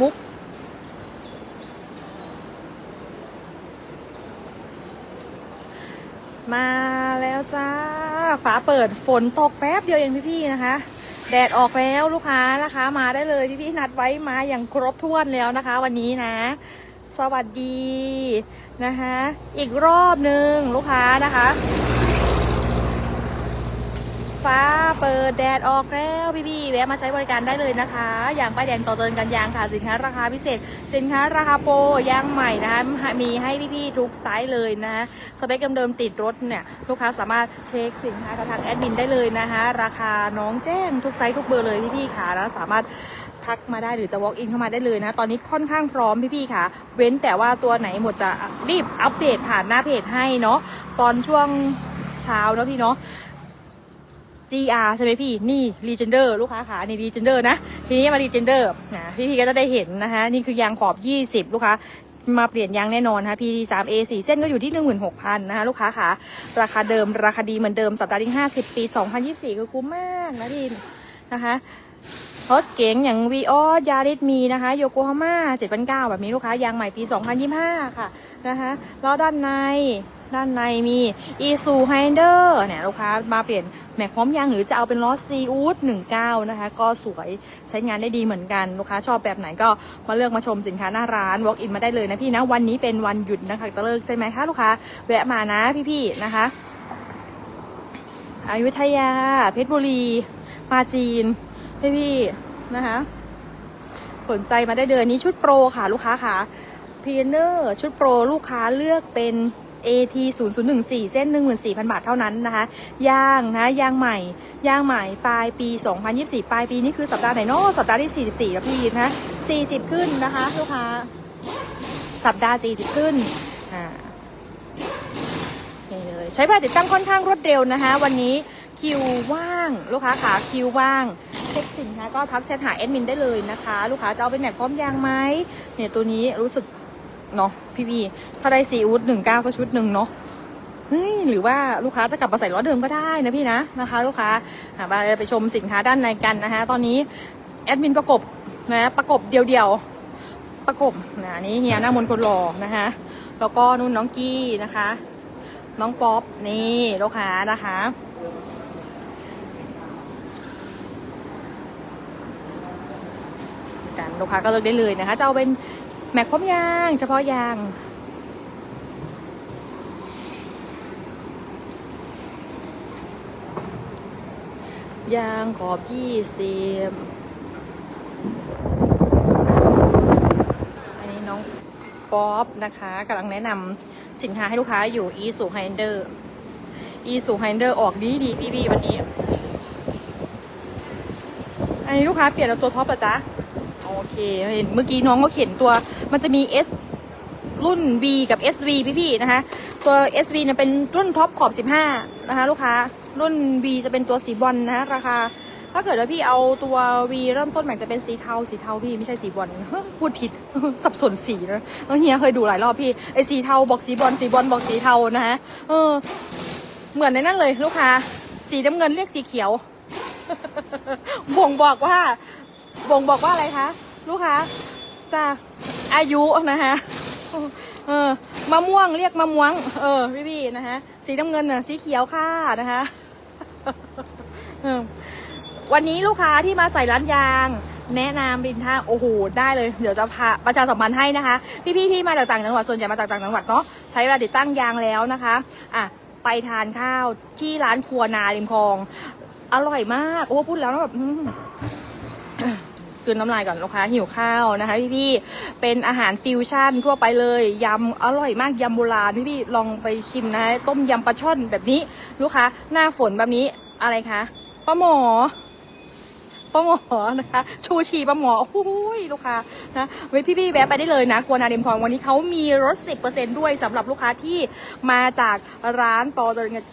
มุกมาแล้วจ้า ฝาเปิดฝนตกแป๊บเดียวเองพี่ๆนะคะ แดดออกแล้วลูกค้านะคะ มาได้เลยพี่ๆนัดไว้มาอย่างครบถ้วนแล้วนะคะ วันนี้นะ สวัสดีนะคะ อีกรอบหนึ่งลูกค้านะคะ ฟ้าเปิดแดดออกแล้วพี่ๆแวะมาใช้บริการได้เลยนะคะ อย่างป้ายแดงต่อเตินกันยางค่ะสินค้าราคาพิเศษ สินค้าราคาโปรยางใหม่นะคะมีให้พี่ๆทุกไซส์เลยนะคะสเปคเดิมๆติดรถเนี่ยลูกค้าสามารถเช็คสินค้ากับทางแอดมินได้เลยนะคะราคาน้องแจ้งทุกไซส์ทุกเบอร์เลยพี่ๆค่ะแล้วสามารถทักมาได้หรือจะ walk in เข้ามาได้เลยนะ ตอนนี้ค่อนข้างพร้อมพี่ๆค่ะ เว้นแต่ว่าตัวไหนหมดจะรีบอัปเดตผ่านหน้าเพจให้เนาะตอนช่วงเช้าเนาะพี่เนาะ GR ใช่ไหมพี่ นี่ Legender ลูกค้าขานี่ Legender นะ ทีนี้มา Legender นะพี่ๆก็จะได้เห็นนะคะ นี่คือยางขอบ 20 ลูกค้า มาเปลี่ยนยางแน่นอนนะคะ PD 3 A 4เส้นก็อยู่ที่ 16,000นะคะลูกค้าขาราคาเดิมราคาดีเหมือนเดิมสัปดาห์ที่50 ปี 2024ก็คุ้มมากนะพี่นะคะรถเก๋งอย่าง v ีออสยาริสมีนะคะโยโกฮาม่า7,900แบบนี้ลูกค้ายางใหม่ปี2025ค่ะนะคะล้วด้านใน ด้านในมี e s u h i n d e r เนี่ยลูกค้ามาเปลี่ยนแม็กพร้อมยางหรือจะเอาเป็นล้อซีอูด19 นะคะ ก็สวยใช้งานได้ดีเหมือนกัน ลูกค้าชอบแบบไหนก็มาเลือกมาชมสินค้าหน้าร้าน walk in มาได้เลยนะพี่นะ วันนี้เป็นวันหยุดนะคะตะเลิกใช่ไหมคะลูกค้าแวะมานะพี่ๆนะคะอยุธยา เพชรบุรีปราจีน พี่ๆนะคะสนใจมาได้เดือนนี้ชุดโปรค่ะลูกค้าค่ะพีเนอร์ชุดโปรลูกค้าเลือกเป็น AT 0 0 1 4 เส้น 14,000 บาทเท่านั้นนะคะยางนะยางใหม่ยางใหม่ปลายปี 2024 ปลายปีนี่คือสัปดาห์ไหนเนาะสัปดาห์ที่ 44 แล้วพี่นะ40 ขึ้นนะคะลูกค้าสัปดาห์ 40 ขึ้นอ่านี่เลยใช้เวลาติดตั้งค่อนข้างรวดเร็วนะคะ วันนี้คิวว่างลูกค้าขาคิวว่างเช็คสินค้าก็ทักแชทหาแอดมินได้เลยนะคะ ลูกค้าจะเอาเป็นแหนบพร้อมยางไหมเนี่ยตัวนี้รู้สึกเนาะ พี่พี่ถ้าได้ซีอูดหนึ่งเก้าสักชุดหนึ่งเนาะเฮ้ยหรือว่าลูกค้าจะกลับมาใส่ล้อเดิมก็ได้นะพี่นะนะคะ ลูกค้าหาไปไปชมสินค้าด้านในกันนะคะตอนนี้แอดมินประกบนะประกบเดียวๆประกบนะนนี้เฮียหน้ามนคนหล่อนะคะแล้วก็นุ่นน้องกี้นะคะ น้องป๊อปนี่ลูกค้านะคะกันลูกค้าก็เลือกได้เลยนะคะจะเอาเป็น แม็กพร้อมยาง เฉพาะยาง ยางขอบยี่สิบอันนี้น้องป๊อปนะคะกำลังแนะนำสินค้าให้ลูกค้าอยู่ e s u h i n d e r e s u h i n d e r ออกดีดีพี่บีวันนี้ อันนี้ลูกค้าเปลี่ยนเอาตัวท็อปเหรอจ๊ะ เคเห็นเมื่อกี้น้องก็เข็นตัว มันจะมี S รุ่น V กับ SV พี่ๆนะคะ ตัว SV เนี่ยเป็นรุ่นท็อปขอบ 15 นะคะ ลูกค้า รุ่น V จะเป็นตัวสีบอลนะคะราคา ถ้าเกิดว่าพี่เอาตัว V เริ่มต้นแบ่งจะเป็นสีเทา สีเทาพี่ไม่ใช่สีบอลเฮ้ยพูดผิด สับสนสีนะเออเฮียเคยดูหลายรอบพี่ ไอสีเทาบอกสีบอล สีบอลบอกสีเทานะฮะ เออ เหมือนในนั้นเลยลูกค้า สีน้ำเงินเรียกสีเขียว บ่งบอกว่า บ่งบอกว่าอะไรคะ ลูกค้าจะอายุนะคะเออมะม่วงเรียกมะม่วง เออพี่พี่นะคะสีน้ำเงินน่ะสีเขียวค่ะนะคะวันนี้ลูกค้าที่มาใส่ร้านยาง แนะนำรินท่าโอ้โหได้เลย เดี๋ยวจะพาประชาสัมพันธ์ให้นะคะ พี่ๆที่มาจากต่างจังหวัดส่วนใหญ่มาจากต่างจังหวัดเนาะใช้เวลาติดตั้งยางแล้วนะคะอะไปทานข้าวที่ร้านครัวนาริมคลอง อร่อยมาก โอ้พูดแล้วแล้วแบบ อืนน้ำลายก่อนลูกค้าหิวข้าวนะคะพี่ๆเป็นอาหารฟิวชั่นทั่วไปเลยยำอร่อยมากยำโบราณพี่ๆลองไปชิมนะต้มยำปลาช่อนแบบนี้ลูกค้าหน้าฝนแบบนี้อะไรคะปลาหมอปลาหมอนะคะ ชูชีปลาหมอโอ้ยลูกค้านะเว้ยพี่ๆแวะไปได้เลยนะครัวนาเดมทองวันนี้เขามีลด10%ด้วยสำหรับลูกค้าที่มาจากร้านต่อเดินเงิน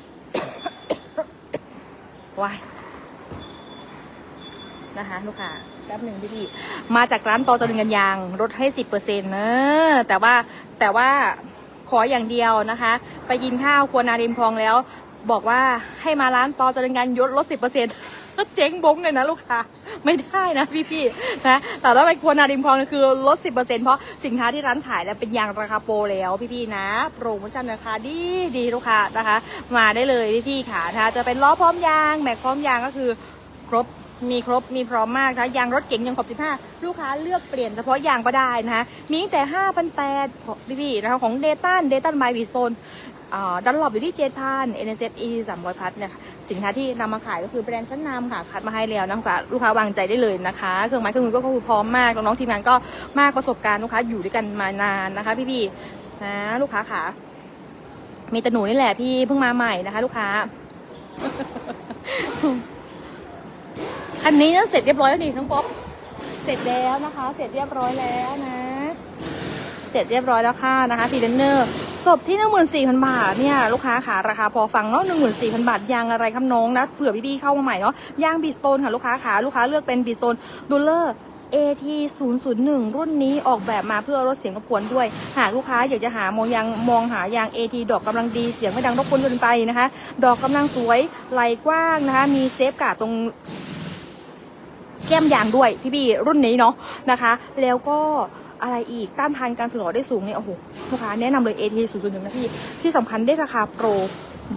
ว้ายนะคะลูกค้า แป๊บหนึ่งพี่พี่มาจากร้านตอจริญกันยางลดให้สิบเปอร์เซ็นต์เนอะแต่ว่าแต่ว่าขออย่างเดียวนะคะ ไปกินข้าวครัวนาริมคลองแล้ว บอกว่าให้มาร้านตอจริญกันยศลดสิบเปอร์เซ็นต์เจ๊งบงเลยนะลูกค้าไม่ได้นะพี่พี่ๆนะแต่ถ้าไปครัวนาริมคลองคือลด 10%เพราะสินค้าที่ร้านขายแล้วเป็นยางราคาโปรแล้วพี่พี่ๆนะ โปรโมชั่นราคาดีดีลูกค้านะคะ มาได้เลยพี่พี่ๆค่ะนะคะจะเป็นล้อพร้อมยางแม็กพร้อมยางก็คือครบ มีครบมีพร้อมมากนะคะยางรถเก๋งยังขอบ15 ลูกค้าเลือกเปลี่ยนเฉพาะยางก็ได้นะคะมีตั้งแต่5,800ของพี่ๆนะคะของเดตันเดตันไมวีโซนดันหลบอยู่ที่เจ็ดพัน NSF E 300 พัทเนี่ยสินค้าที่นำมาขายก็คือแบรนด์ชั้นนำค่ะคัดมาให้แล้วนะคะลูกค้าวางใจได้เลยนะคะ เครื่องไม้เครื่องมือก็คือพร้อมมากน้องๆทีมงานก็มากประสบการณ์ลูกค้าอยู่ด้วยกันมานานนะคะพี่ๆนะลูกค้าค่ะ มีแต่หนูนี่แหละพี่เพิ่งมาใหม่นะคะ ลูกค้า คันนี้เสร็จเรียบร้อยแล้วนี่น้องป๊อปเสร็จแล้วนะคะ เสร็จเรียบร้อยแล้วนะ เสร็จเรียบร้อยแล้วค่ะนะคะฟีเดนเนอร์จบที่หนึ่งหมื่นสี่พันบาทเนี่ยลูกค้าค่ะราคาพอฟังเนาะหนึ่งหมื่นสี่พันบาทยางอะไรครับน้องนะเผื่อพี่ๆเข้ามาใหม่เนาะยางบีสโตนค่ะลูกค้าค่ะลูกค้าเลือกเป็นบีสโตนดูเลอร์ AT 0 0 1 รุ่นนี้ออกแบบมาเพื่อลดเสียงรบกวนด้วย หากลูกค้าอยากจะหามองยางมองหายาง AT ดอกกำลังดีเสียงไม่ดังรบกวนเกินไปนะคะ ดอกกำลังสวยไหลกว้างนะคะ มีเซฟกาดตรง แก้มยางด้วยพี่พี่รุ่นนี้เนาะนะคะ แล้วก็อะไรอีกต้านทานการสึกหรอได้สูงเนี่ยโอ้โหลูกค้าแนะนำเลย AT 0 0 1นะพี่ ที่สำคัญได้ราคาโปร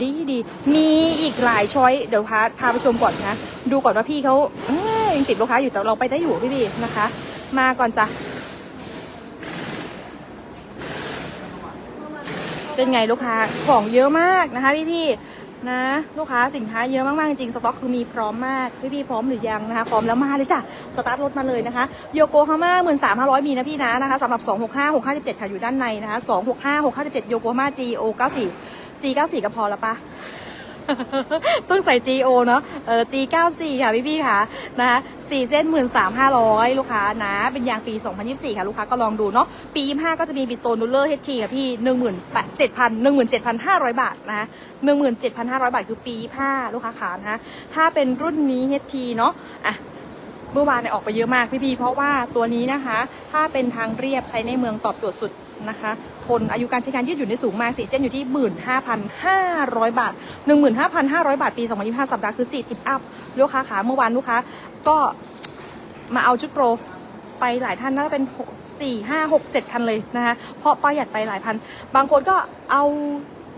ดีดี มีอีกหลายช้อยเดี๋ยวพาพาไปชมก่อนนะดูก่อนว่าพี่เขายังติดลูกค้าอยู่แต่เราไปได้อยู่พี่พี่นะคะ มาก่อนจ้ะเป็นไงลูกค้าของเยอะมากนะคะพี่พี่ นะ ลูกค้าสินค้าเยอะมาก ๆ จริงสต็อกคือมีพร้อมมาก พี่พี่ๆพร้อมหรือยังนะคะ พร้อมแล้วมาเลยจ้ะ สตาร์ทรถมาเลยนะคะโยโกฮาม่าหมื่นสามห้าร้อยมีนะพี่นะนะคะสำหรับสองหกห้าหกห้าสิบเจ็ดค่ะอยู่ด้านในนะคะสองหกห้าหกห้าสิบเจ็ดโยโกฮาม่า GO เก้าสี่จีเก้าสี่ก็พอแล้วปะ ต้องใส่ GO เนาะเออ G 9 4 ค่ะพี่พี่ค่ะนะคะ4เส้น 13,500 ลูกค้านะ เป็นยางปี 2024 ค่ะ ลูกค้าก็ลองดูเนาะ ปี 25 ก็จะมีบิสโตนดูเลอร์ HT ค่ะพี่ 17,000 17,500 บาทนะ17,500 บาทคือปี 25 ลูกค้าขานะคะถ้าเป็นรุ่นนี้ HT เนาะอะเมื่อวานเนี่ยออกไปเยอะมากพี่ๆเพราะว่าตัวนี้นะคะ ถ้าเป็นทางเรียบใช้ในเมืองตอบโจทย์สุดนะคะ น อายุการใช้งานยืดหยุ่นได้สูงมากสี่เส้นอยู่ที่ 15,500 บาท 15,500 บาท ปี 2025 สัปดาห์คือ 40 อัพ ลูกค้าขาเมื่อวานลูกค้าก็มาเอาชุดโปรไปหลายท่านน่าจะเป็นสี่ห้าหกเจ็ดคันเลยนะคะ เพราะประหยัดไปหลายพัน บางคนก็เอา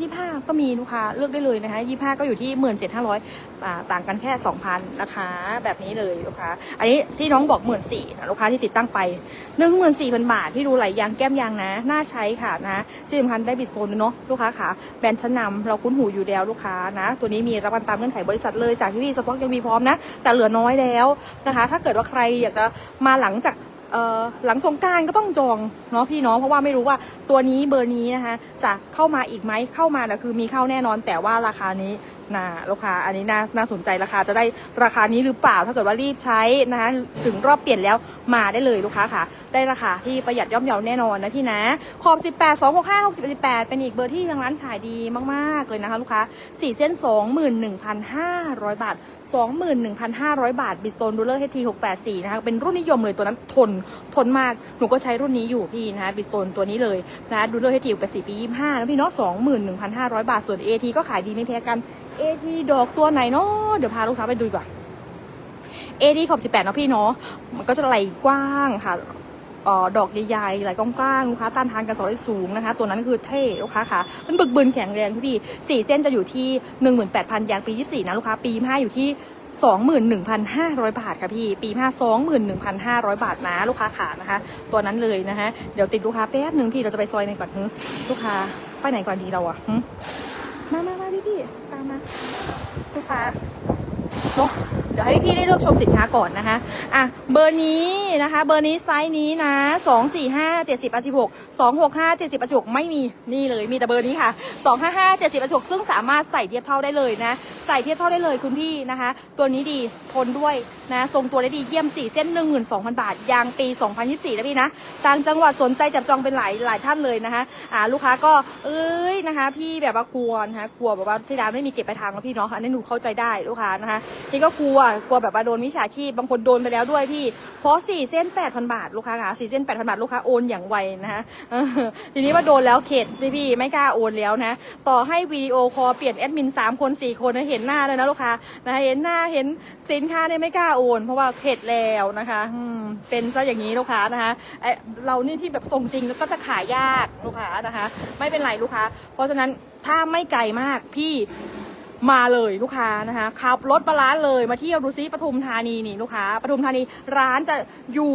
ยี่ห้าก็มีลูกค้าเลือกได้เลยนะคะยี่ห้าก็อยู่ที่หมื่นเจ็ดห้าร้อยต่างกันแค่สองพันนะคะแบบนี้เลยลูกค้า อันนี้ที่น้องบอกหมื่นสี่ลูกค้าที่ติดตั้งไปหนึ่งหมื่นสี่พันบาทที่ดูไหลยางแก้มยางนะ น่าใช้ค่ะนะที่สำคัญได้บิดโซนเนาะลูกค้าค่ะแบรนด์ชั้นนำเราคุ้นหูอยู่แล้วลูกค้านะ ตัวนี้มีรับประกันตามเงื่อนไขบริษัทเลยจากที่พี่สต็อกยังมีพร้อมนะ แต่เหลือน้อยแล้วนะคะ ถ้าเกิดว่าใครอยากจะมาหลังจาก หลังสงการก็ต้องจองเนาะพี่เน้องเพราะว่าไม่รู้ว่าตัวนี้เบอร์นี้นะคะจะเข้ามาอีกไหมเข้ามานะคือมีเข้าแน่นอน แต่ว่าราคานี้นะราคาอันนี้น่าน่าสนใจราคาจะได้ราคานี้หรือเปล่าถ้าเกิดว่ารีบใช้นะคะถึงรอบเปลี่ยนแล้วมาได้เลยลูกค้าค่ะ ได้ราคาที่ประหยัดย่อมเยาแน่นอนนะพี่นะ ขอบ 18 2 6 5 6 1 18 เป็นอีกเบอร์ที่ทางร้านขายดีมาก ๆ เลยนะคะลูกค้า 4 เส้น 21,500 บาท 21,500 บาทบิสโตนดูเลอร์เฮที684นะคะเป็นรุ่นนิยมเลยตัวนั้นทนทนมากหนูก็ใช้รุ่นนี้อยู่พี่นะคะบิสโตนตัวนี้เลยนะดูเลอร์เฮที684ปี25แล้วพี่เนาะ21,500 บาทส่วน AT ก็ขายดีไม่แพ้กัน AT ดอกตัวไหนเนาะเดี๋ยวพาลูกค้าไปดูดีกว่า AT ขอบ 18เนาะพี่เนาะมันก็จะไหลกว้างค่ะ ดอกใหญ่ๆไหลกว้างๆลูกค้าต้านทานกันสอได้สูงนะคะ ตัวนั้นคือเท่ลูกค้าค่ะ มันบึกบึนแข็งแรงพี่สี่เส้นจะอยู่ที่ 18,000ยางปี 24 นะลูกค้าปี5อยู่ที่21,500 บาทค่ะพี่ ปี5 21,500 บาทนะลูกค้าขานะคะ ตัวนั้นเลยนะคะเดี๋ยวติดลูกค้าแป๊บหนึ่งพี่เราจะไปซอยไหนก่อนฮึลูกค้าไปไหนก่อนดีเราอะมามามาพี่พี่ตามมาลูกค้าเนอะ เดี๋ยวให้พี่ได้เลือกชมสินค้าก่อนนะคะอะเบอร์นี้นะคะ เบอร์นี้ไซส์นี้นะสองสี่ห้าเจ็ดสิบแปดสิบหกสองหกห้าเจ็ดสิบแปดสิบหกไม่มีนี่เลยมีแต่เบอร์นี้ค่ะสองห้าห้าเจ็ดสิบแปดสิบหกซึ่งสามารถใส่เทียบเท่าได้เลยนะ ใส่เทียบเท่าได้เลยคุณพี่นะคะ ตัวนี้ดีทนด้วยนะทรงตัวได้ดีเยี่ยมสี่เส้นหนึ่งหมื่นสองพันบาทยางปีสองพันยี่สิบสี่นะพี่นะต่างจังหวัดสนใจจับจองเป็นหลายหลายท่านเลยนะคะอ่าลูกค้าก็เอ้ยนะคะ พี่แบบว่ากลัวนะคะกลัวแบบว่าที่ร้านไม่มีเก็บไปลายทางแล้วพี่เนาะอันนี้หนูเข้าใจได้ลูกค้านะคะนี่ก็กลัวกลัวแบบว่าโดนมิจฉาชีพบางคนโดนไปแล้วด้วยพี่ เพราะสี่เส้นแปดพันบาทลูกค้าค่ะสี่เส้นแปดพันบาทลูกค้าโอนอย่างไวนะคะทีนี้ว่าโดนแล้วเข็ดพี่พี่ไม่กล้าโอนแล้วนะ ต่อให้วิดีโอคอลเปลี่ยนแอดมินสามคนสี่คนนะเห็นหน้าเลยนะลูกค้านะเห็นหน้าเห็นสินค้าเนี่ยไม่กล้าโอน เพราะว่าเข็ดแล้วนะคะอืมเป็นซะอย่างนี้ลูกค้านะคะไอเรานี่ที่แบบส่งจริงแล้วก็จะขายยากลูกค้านะคะ ไม่เป็นไรลูกค้า เพราะฉะนั้นถ้าไม่ไกลมากพี่ มาเลยลูกค้านะคะขับรถมาร้านเลยมาเที่ยวดูซิปทุมธานีนี่ลูกค้าปทุมธานีร้านจะอยู่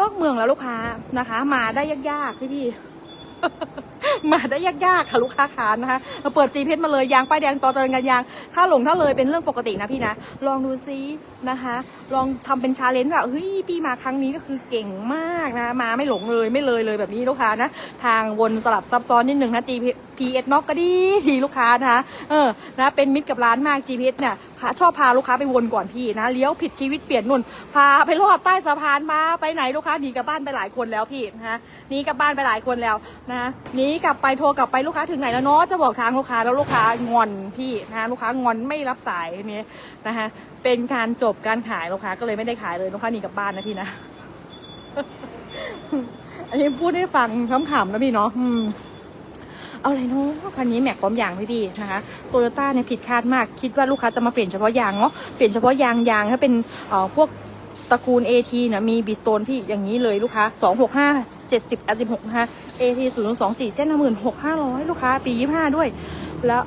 นอกเมืองแล้วลูกค้านะคะ มาได้ยากๆพี่พี่ มาได้ยากๆค่ะลูกค้าคานนะคะเราเปิดจีเพชมาเลยยางป้ายแดงต่อเจริญกันยาง ถ้าหลงถ้าเลยเป็นเรื่องปกตินะพี่นะ ลองดูซินะคะ ลองทำเป็นชาเลนจ์แบบเฮ้ยพี่มาครั้งนี้ก็คือเก่งมากนะ มาไม่หลงเลยไม่เลยเลยแบบนี้ลูกค้านะ ทางวนสลับซับซ้อนนิดนึงนะ GPS น็อกก็ดีดีลูกค้านะคะเออนะเป็นมิตรกับร้านมาก GPS เนี่ยาชอบพาลูกค้าไปวนก่อนพี่นะเลี้ยวผิดชีวิตเปลี่ยนนุ่น พาไปลอดใต้สะพานมาไปไหนลูกค้าหนีกลับบ้านไปหลายคนแล้วพี่นะหนีกลับบ้านไปหลายคนแล้วนะหนีกลับไปโทรกลับไปลูกค้าถึงไหนแล้วเนาะจะบอกทางลูกค้าแล้วลูกค้างอนพี่นะลูกค้างอนไม่รับสายนี้นะคะเป็นการจบการขายลูกค้าก็เลยไม่ได้ขายเลยลูกค้าหนีกลับบ้านนะพี่นะอันนี้พูดให้ฟังขำๆนะพี่เนาะ เอาอะไรเนาะคันนี้แม็กพร้อมยางพี่พี่นะคะโตโยต้าเนี่ยผิดคาดมากคิดว่าลูกค้าจะมาเปลี่ยนเฉพาะยางเนาะเปลี่ยนเฉพาะยางยางถ้าเป็นเอ่อพวกตระกูล AT นะมีบิสโตนพี่อย่างนี้เลยลูกค้า 2 6 5 70 1 6นะคะ AT 0 2 4เส้นละหมื่นหกห้าร้อยลูกค้า ปี 25 ด้วย แล้ว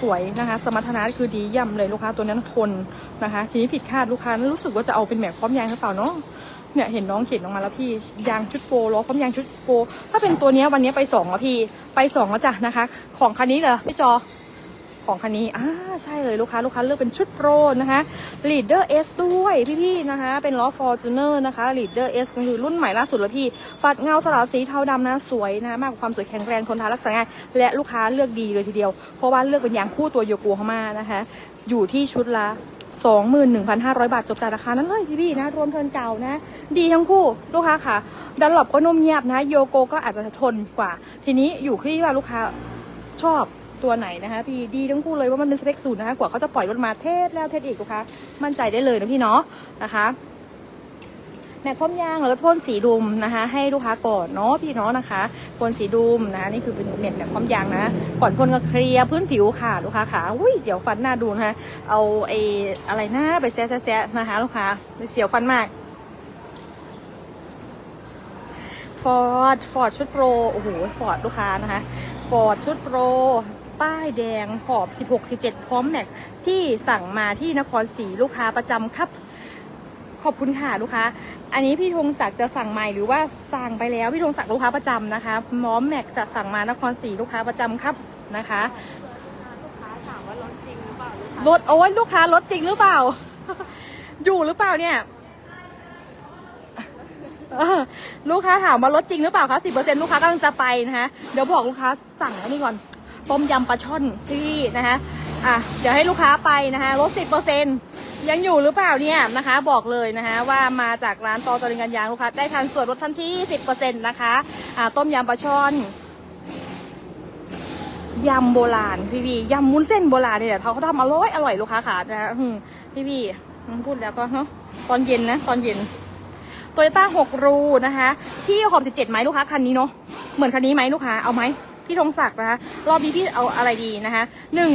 สวยนะคะ สมรรถนะคือดีเย่ำเลยลูกค้าตัวนั้นทนนะคะ ทีนี้ผิดคาดลูกค้ารู้สึกว่าจะเอาเป็นแม็กพร้อมยางหรือเปล่าเนาะ เนี่ยเห็นน้องเขียนออกมาแล้วพี่ยางชุดโปรล้อพร้อมยางชุดโปรถ้าเป็นตัวนี้วันนี้ไปสองแล้วพี่ไปสองแล้วจ้ะนะคะ ของคันนี้เหรอพี่จอของคันนี้อ่าใช่เลยลูกค้าลูกค้าเลือกเป็นชุดโปรนะคะ Leader S ด้วยพี่ๆนะคะ เป็นล้อ Fortuner นะคะ Leader S คือรุ่นใหม่ล่าสุดแล้วพี่ปัดเงาสลับสีเทาดำนะ สวยนะ มากความสวยแข็งแรงทนทานรักษาง่าย และลูกค้าเลือกดีเลยทีเดียว เพราะว่าเลือกเป็นยางคู่ตัวโยโกฮาม่านะคะ อยู่ที่ชุดละ 21,500 บาทจบจากราคานั้นเลยพี่ๆนะ รวมเทิร์นเก่านะ ดีทั้งคู่ลูกค้าค่ะดันหลบก็นุ่มเงียบนะ โยโกก็อาจจะทนกว่า ทีนี้อยู่ที่ว่าลูกค้าชอบตัวไหนนะคะพี่ดีทั้งคู่เลยว่ามันเป็นสเปคสูตรนะคะกว่าเขาจะปล่อยรถมาเทสแล้วเทสอีกลูกค้ามั่นใจได้เลยนะพี่เนาะนะคะ แม็กพร้อมยางแล้วก็จะพ่นสีดุมนะคะ ให้ลูกค้าก่อนเนาะพี่เนาะนะคะพ่นสีดุมนะนี่คือเป็นเม็ดแม็กพร้อมยางนะ ก่อนพ่นก็เคลียร์พื้นผิวค่ะลูกค้าขาอุ้ยเสียวฟันหน้าดูนะคะเอาไอ้อะไรหน้าไปแซะแซะแซะนะคะลูกค้าเสียวฟันมากฟอร์ดฟอร์ดชุดโปรโอ้โหฟอร์ดลูกค้านะคะฟอร์ดชุดโปรป้ายแดงขอบ 16 17 พร้อมแม็กที่สั่งมาที่นครศรีลูกค้าประจำครับ ขอบคุณค่ะลูกค้า อันนี้พี่ธงศักดิ์จะสั่งใหม่หรือว่าสั่งไปแล้วพี่ธงศักดิ์ลูกค้าประจำนะคะมอมแม็กจะสั่งมานครศรีลูกค้าประจำครับนะคะลูกค้าถามว่ารถจริงหรือเปล่าลูกค้ารถโอ้ยลูกค้ารถจริงหรือเปล่า อยู่หรือเปล่าเนี่ยเออลูกค้าถามว่ารถจริงหรือเปล่าคะสิบเปอร์เซ็นลูกค้ากำลังจะไปนะคะเดี๋ยวบอกลูกค้าสั่งอันนี้ก่อนต้มยำปลาช่อนที่นะคะอะเดี๋ยวให้ลูกค้าไปนะคะลดสิบเปอร์เซ็น ยังอยู่หรือเปล่าเนี่ยนะคะ บอกเลยนะคะ ว่ามาจากร้านตอตะลิงกันยางลูกค้าได้ทันส่วนลดทันทีสิบเปอร์เซ็นต์นะคะอ่าต้มยำปลาช่อนยำโบราณพี่พี่ยำมุ้นเส้นโบราณเนี่ยเขาเขาทำอร่อยอร่อยลูกค้าขาดนะคะพี่พี่พูดแล้วก็เนาะตอนเย็นนะตอนเย็นโตโยต้าหกรูนะคะพี่ขอบสิบเจ็ดไหมลูกค้าคันนี้เนาะเหมือนคันนี้ไหมลูกค้าเอาไหม พี่ธงศักดิ์นะคะรอบนี้พี่เอาอะไรดีนะคะหนึ่ง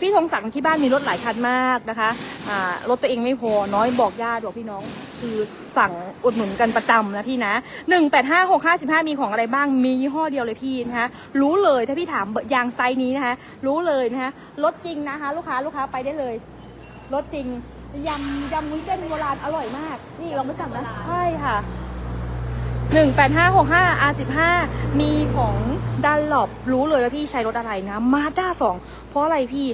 พี่ธงศักดิ์ที่บ้านมีรถหลายคันมากนะคะอ่ารถตัวเองไม่พอน้อยบอกญาติบอกพี่น้อง คือสั่งอุดหนุนกันประจำนะพี่นะหนึ่งแปดห้าหกห้าสิบห้ามีของอะไรบ้างมียี่ห้อเดียวเลยพี่นะคะรู้เลยถ้าพี่ถามยางไซส์นี้นะคะรู้เลยนะคะรถจริงนะคะ ลูกค้าลูกค้าไปได้เลยรถจริงยำยำมุ้นเส้นโบราณอร่อยมาก นี่ลองไปสั่งนะใช่ค่ะ หนึ่งแปดห้าหกห้าอาสิบห้ามีของดันหลบรู้เลยว่าพี่ใช้รถอะไรนะมาด้าสองเพราะอะไรพี่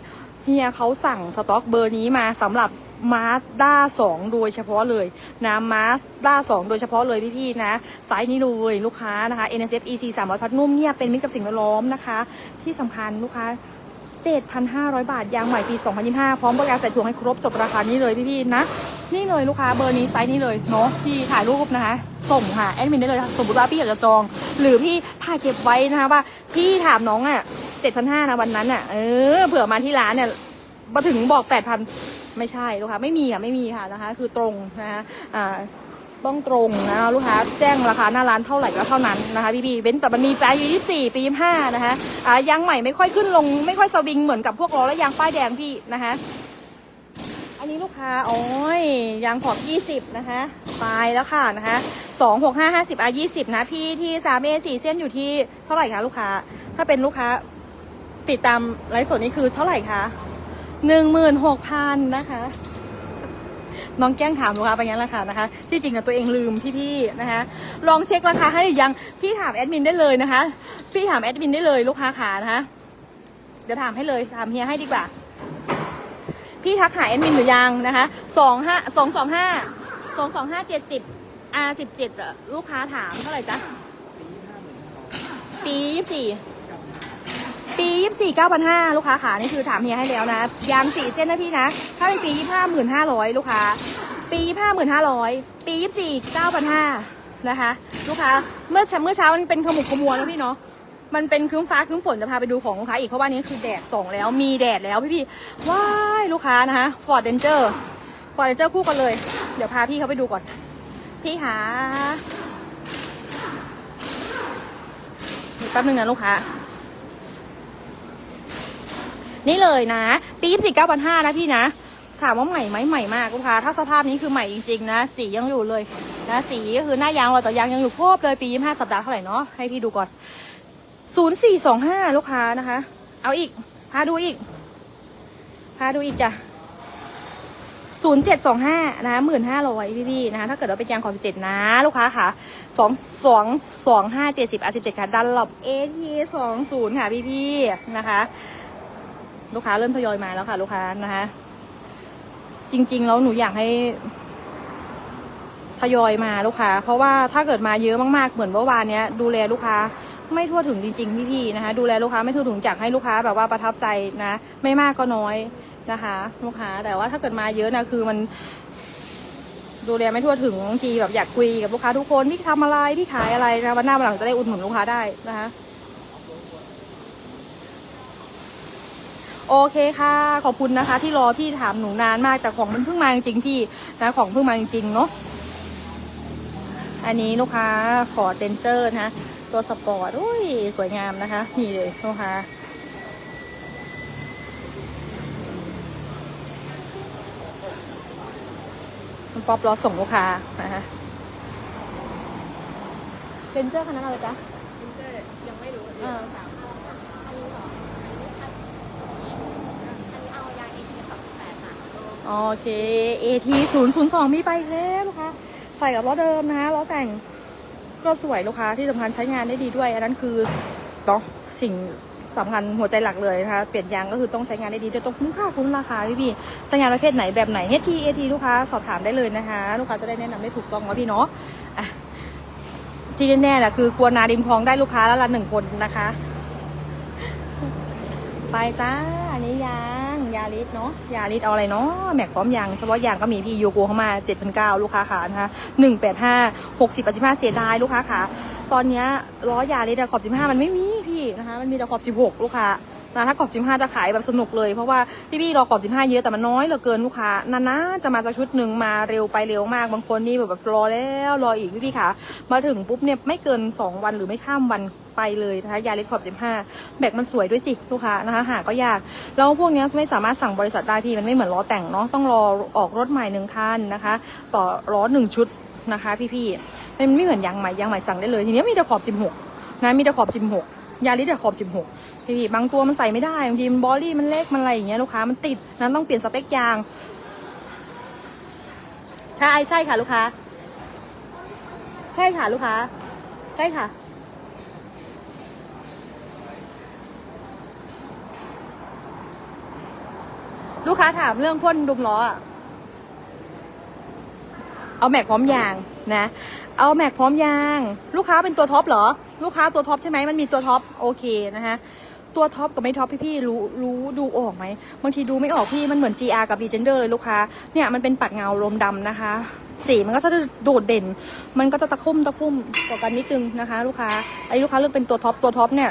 เฮียเขาสั่งสต็อกเบอร์นี้มาสำหรับมาด้าสองโดยเฉพาะเลยนะมาด้าสองโดยเฉพาะเลยพี่ๆนะไซส์นี้เลยลูกค้านะคะ NSF EC 300พัดนุ่มเงียบเป็นมิตรกับสิ่งแวดล้อมนะคะ ที่สำคัญลูกค้า 7,500 บาท ยางใหม่ปี 2025 พร้อมบริการใส่ถุงให้ครบจบราคานี้เลยพี่ๆนะ นี่เลยลูกค้าเบอร์นี้ไซส์นี้เลยเนาะพี่ถ่ายรูปนะคะส่งค่ะแอดมินได้เลยสมมติว่าพี่อยากจะจอง หรือพี่ถ่ายเก็บไว้นะคะว่า พี่ถามน้องอะ7,500นห้านะวันนั้นอะเออเผื่อมาที่ร้านเนี่ยมาถึงบอก8,000ไม่ใช่ลูกค้าไม่มีค่ะไม่มีค่ะนะคะ คือตรงนะคะอ่าต้องตรงนะลูกค้าแจ้งราคาหน้าร้านเท่าไหร่ก็เท่านั้นนะคะพี่พี่เว้นแต่มันมีปีอายุยี่สี่ปียี่ห้านะคะอ่ายางใหม่ไม่ค่อยขึ้นลงไม่ค่อยสวิงเหมือนกับพวกล้อและยางป้ายแดงพี่นะคะ อันนี้ลูกค้าโอ้ยยางขอบยี่สิบนะคะตายแล้วค่ะนะคะสองหกห้าห้าสิบอายี่สิบนะ พี่ที่สามเอสี่เส้นอยู่ที่เท่าไหร่คะลูกค้า ถ้าเป็นลูกค้าติดตามไลฟ์สดนี่คือเท่าไหร่คะหนึ่งหมื่นหกพันนะคะ น้องแกล้งถามลูกค้าไปงั้นแหละค่ะนะคะ ที่จริงอะตัวเองลืมพี่ๆนะคะ ลองเช็คราคาให้หรือยังพี่ถามแอดมินได้เลยนะคะ พี่ถามแอดมินได้เลยลูกค้าขานะคะเดี๋ยวถามให้เลยถามเฮียให้ดีกว่า พี่ทักหาแอดมินหรือยังนะคะสองห้าสองสองห้าสองสองห้าเจ็ดสิบอาสิบเจ็ดลูกค้าถามเท่าไหร่จ๊ะ ปียี่สี่ปียี่สี่เก้าพันห้าลูกค้าขานี่คือถามเฮียให้แล้วนะ ยางสี่เส้นนะพี่นะ ถ้าเป็นปียี่ห้าหมื่นห้าร้อยลูกค้า ปียี่ห้าหมื่นห้าร้อยปียี่สี่เก้าพันห้านะคะ ลูกค้า เมื่อเช้าเมื่อเช้ามันเป็นขมุกขมัวแล้วพี่เนาะ มันเป็นครึ้มฟ้าครึ้มฝนจะพาไปดูของลูกค้าอีกเพราะว่านี้คือแดดส่องแล้วมีแดดแล้วพี่พี่ว้ายลูกค้านะคะฟอร์ดเดนเจอร์ฟอร์ดเดนเจอร์คู่กันเลย เดี๋ยวพาพี่เขาไปดูก่อน พี่หาแป๊บนึงนะลูกค้า นี่เลยนะ ปียี่สิบเก้าพันห้านะพี่นะ ถามว่าใหม่ไหมใหม่มากลูกค้า ถ้าสภาพนี้คือใหม่จริงๆนะ สียังอยู่เลยนะ สีก็คือหน้ายางรอยต่อยางยังอยู่ครบเลยปียี่ห้าสัปดาห์เท่าไหร่เนาะ ให้พี่ดูก่อน ศูนย์สี่สองห้าลูกค้านะคะ เอาอีก พาดูอีก พาดูอีกจ้ะศูนย์เจ็ดสองห้านะหมื่นห้าร้อยพี่ๆนะคะถ้าเกิดว่าเป็นยางของสิบเจ็ดนะ ลูกค้าค่ะสองสองสองห้าเจ็ดสิบอะสิบเจ็ดค่ะดันหลบเอทีสองศูนย์ค่ะพี่ๆนะคะ ลูกค้าเริ่มทยอยมาแล้วค่ะ ลูกค้านะคะ จริง ๆ แล้วหนูอยากให้ทยอยมาลูกค้า เพราะว่าถ้าเกิดมาเยอะมากๆ เหมือนเมื่อวานเนี้ย ดูแลลูกค้า ไม่ทั่วถึงจริง ๆ พี่ๆนะคะ ดูแลลูกค้าไม่ทั่วถึงจากให้ลูกค้าแบบว่าประทับใจนะ ไม่มากก็น้อยนะคะ ลูกค้าแต่ว่าถ้าเกิดมาเยอะนะคือมันดูแลไม่ทั่วถึงบางทีแบบอยากคุยกับลูกค้าทุกคนพี่ทำอะไรพี่ขายอะไรนะวันหน้าวันหลังจะได้อุดหนุนลูกค้าได้นะคะโอเคค่ะ ขอบคุณนะคะ ที่รอพี่ถามหนูนานมากแต่ของมันเพิ่งมาจริงๆพี่นะของเพิ่งมาจริงๆเนาะอันนี้ลูกค้าฟอเดนเจอร์นะคะ ตัวสปอร์ตอุ้ยสวยงามนะคะ นี่เลยลูกค้าคุณป๊อปรอส่งลูกค้านะคะเดนเจอร์คันนั้นอะไรจ๊ะยังไม่รู้อ่าเอายางเอทีสองแปดค่ะโอเค AT 0 0 2มีไปอีกแล้วลูกค้าใส่กับล้อเดิมนะคะล้อแต่ง ก็สวยลูกค้าที่สำคัญใช้งานได้ดีด้วย อันนั้นคือต่อสิ่งสำคัญหัวใจหลักเลยนะคะเปลี่ยนยางก็คือต้องใช้งานได้ดีด้วยต้องคุ้มค่าคุ้มราคาพี่พี่ๆใช้งานประเภทไหนแบบไหน HT AT ลูกค้าสอบถามได้เลยนะคะลูกค้าจะได้แนะนำได้ถูกต้องว่าพี่เนาะอะที่แน่ๆแหละคือกลัวนาดิมคลองได้ลูกค้าละละหนึ่งคนนะคะ ไปจ้าอันนี้ยา ยาลิสเนาะยาลิสเอาอะไรเนาะแม็กพร้อมยางเฉพาะยางก็มีพี่ยูโกเข้ามาเจ็ดพันเก้าลูกค้าขานะคะหนึ่งแปดห้าหกสิบแปดสิบห้าเสียดายลูกค้าขาตอนนี้ล้อยาลิสอะขอบสิบห้ามันไม่มีพี่นะคะ มันมีแต่ขอบสิบหกลูกค้า นะถ้าขอบสิบห้าจะขายแบบสนุกเลย เพราะว่าพี่ๆรอขอบสิบห้าเยอะแต่มันน้อยเหลือเกินลูกค้านานๆจะมาจากชุดหนึ่งมาเร็วไปเร็วมากบางคนนี่แบบรอแล้วรออีกพี่ๆค่ะ มาถึงปุ๊บเนี่ยไม่เกินสองวันหรือไม่ข้ามวันไปเลยนะคะยาลิสขอบสิบห้าแบกมันสวยด้วยสิลูกค้านะคะ หาก็ยาก แล้วพวกนี้ไม่สามารถสั่งบริษัทได้พี่มันไม่เหมือนล้อแต่งเนาะต้องรอออกรถใหม่หนึ่งคันนะคะ ต่อล้อหนึ่งชุดนะคะ พี่ๆมันไม่เหมือนยางใหม่ยางใหม่สั่งได้เลย ทีนี้มีแต่ขอบสิบหกนะมีแต่ขอบสิบหกยาลิสแต่ขอบสิบหก พี่บางตัวมันใส่ไม่ได้บางทีมันบอดี้มันเล็กมันอะไรอย่างเงี้ยลูกค้ามันติดนั้นต้องเปลี่ยนสเปคยาง ใช่ใช่ค่ะ ลูกค้า ใช่ค่ะลูกค้า ใช่ค่ะลูกค้าถามเรื่องพ่นดุมล้ออะเอาแม็กพร้อมยางนะ เอาแม็กพร้อมยาง ลูกค้าเป็นตัวท็อปเหรอ ลูกค้าตัวท็อปใช่ไหมมันมีตัวท็อปโอเคนะคะ ตัวท็อปกับไม่ท็อปพี่ๆรู้รู้ดูออกไหมบางทีดูไม่ออกพี่มันเหมือน GR กับ Legender เลยลูกค้าเนี่ยมันเป็นปัดเงาลมดำนะคะ สีมันก็จะโดดเด่น มันก็จะตะคุ่มตะคุ่มกว่ากันนิดนึงนะคะ ลูกค้าไอ้ลูกค้าเลือกเป็นตัวท็อปตัวท็อปเนี่ย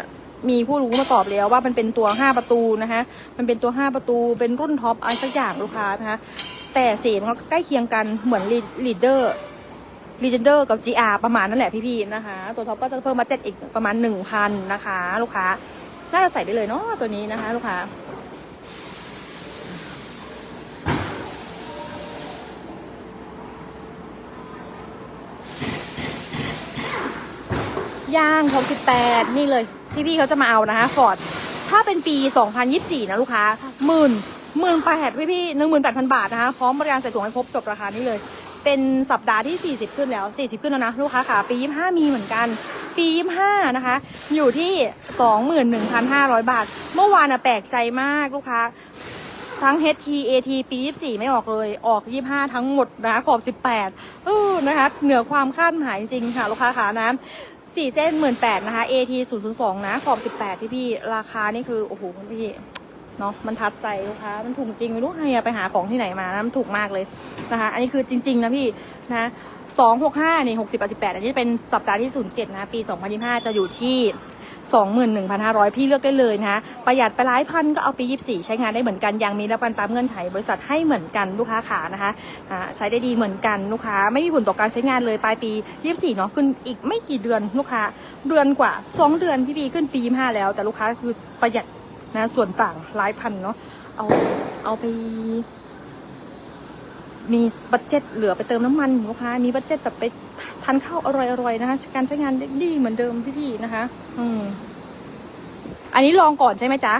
มีผู้รู้มาตอบแล้วว่ามันเป็นตัว 5 ประตูนะคะมันเป็นตัว 5 ประตูเป็นรุ่นท็อปอะไรสักอย่างลูกค้านะคะแต่สีมันก็ใกล้เคียงกันเหมือนลีดเดอร์ลีเจนเดอร์กับ GR ประมาณนั่นแหละพี่ๆนะคะ ตัวท็อปก็จะเพิ่มมาเจ็ดอีกประมาณ 1,000 นะคะ ลูกค้า น่าจะใส่ได้เลยเนาะตัวนี้นะคะ ลูกค้าย่างของ18นี่เลย ที่พี่เขาจะมาเอานะคะฟอร์ดถ้าเป็นปี 2024 นะลูกค้าหมื่นหมื่นแปดพี่พี่หนึ่งหมื่นแปดพันบาทนะคะ พร้อมบริการใส่ถุงให้ครบจบราคานี้เลย เป็นสัปดาห์ที่ 40 ขึ้นแล้ว 40 ขึ้นแล้วนะ ลูกค้าค่ะปี 25 มีเหมือนกัน ปี 25 นะคะ อยู่ที่ 21,500 บาท เมื่อวานอะแปลกใจมากลูกค้า ทั้ง HT AT ปี 24 ไม่ออกเลย ออก 25 ทั้งหมดนะขอบ 18เออนะคะ เหนือความคาดหมายจริงๆค่ะ ลูกค้าขานะ4เส้น 18,000นะคะ AT 002 นะ ขอบ 18 พี่พี่ๆราคานี่คือ โอ้โหพี่ เนาะมันทัดใจลูกค้ามันถูกจริงไม่รู้ใครไปหาของที่ไหนมานะมันถูกมากเลยนะคะ อันนี้คือจริง ๆ นะพี่นะ265นี่60 88อันนี้เป็นสัปดาห์ที่07นย์เจ็ดนะปี2025จะอยู่ที่21,500 พี่เลือกได้เลยนะคะประหยัดไปหลายพันก็เอาปี 24 ใช้งานได้เหมือนกันยังมีรับประกันตามเงื่อนไขบริษัทให้เหมือนกันลูกค้าขานะคะใช้ได้ดีเหมือนกันลูกค้า ไม่มีผลต่อการใช้งานเลยปลายปี 24 เนาะขึ้นอีกไม่กี่เดือนลูกค้า เดือนกว่า 2 เดือนพี่ปีขึ้นปี 25 แล้วแต่ลูกค้าคือประหยัด นะส่วนต่างหลายพันเนาะเอาเอาไป มีบัตเจ็ตเหลือไปเติมน้ำมันลูกค้ามีบัตเจ็ตแบบไปทานข้าวอร่อยๆนะคะการใช้งานด้ดีเหมือนเดิมพี่ๆนะคะ อืมอันนี้ลองก่อนใช่ไหมจ๊ะ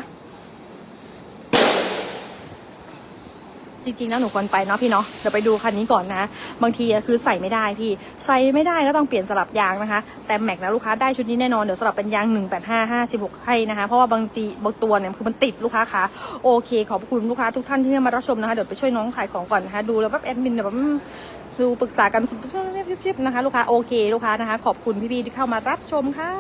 จริงๆแล้วหนูควรไปเนาะพี่เนาะเดี๋ยวไปดูคันนี้ก่อนนะ บางทีคือใส่ไม่ได้พี่ ใส่ไม่ได้ก็ต้องเปลี่ยนสลับยางนะคะแต่แม็กนะลูกค้าได้ชุดนี้แน่นอนเดี๋ยวสลับเป็นยาง 185 56 ให้นะคะ เพราะว่าบางทีบางตัวเนี่ยคือมันติดลูกค้าค่ะโอเค ขอบคุณลูกค้าทุกท่านที่มารับชมนะคะเดี๋ยวไปช่วยน้องขายของก่อนนะคะดูแล้วแบบแอดมินแบบดูปรึกษากันสุดๆนะคะ ลูกค้าโอเค ลูกค้านะคะ ขอบคุณพี่ๆที่เข้ามารับชมค่ะ